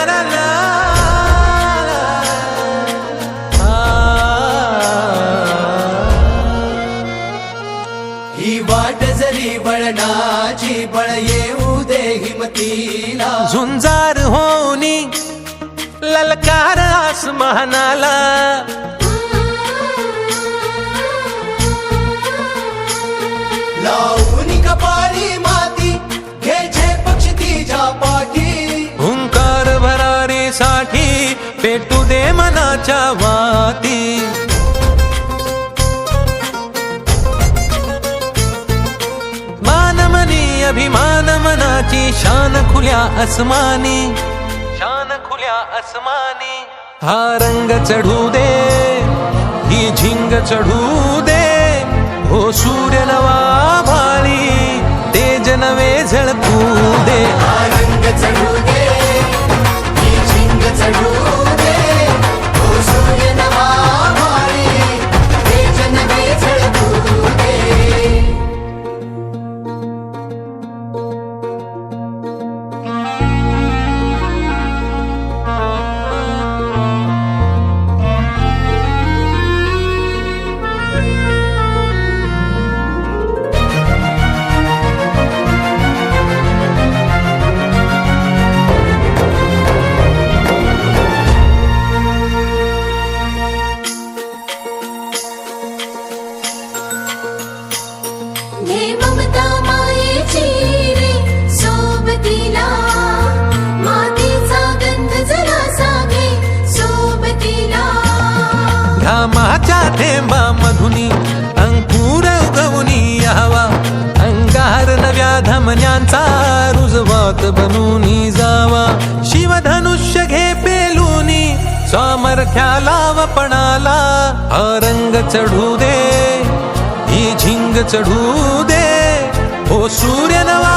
Ah. वाट जरी बळणाची बळ येऊ दे हिमतीला. झुंजार होनी ललकार आसमानाला. पेटू दे मनाच्या वाती. मानमनी अभिमान मनाची शान खुल्या अस्मानी शान खुल्या अस्मानी हा रंग चढू दे ही झिंग चढू दे. हो सूर्य नवा भाळी तेज नवे झळप घे ममता मायेची रे सोबतीला. मातीचा गंध जरासा घे सोबतीला. घामाच्या थेंबा मधुनी अंकुर उगवनी यावा. अंगार नव्या धमन्यांचा रुजवात बनूनी जावा. शिवधनुष्य घे पेलूनी सामर्थ्याला वपणाला रंग चढू दे. चढू दे. हो सूर्य नवा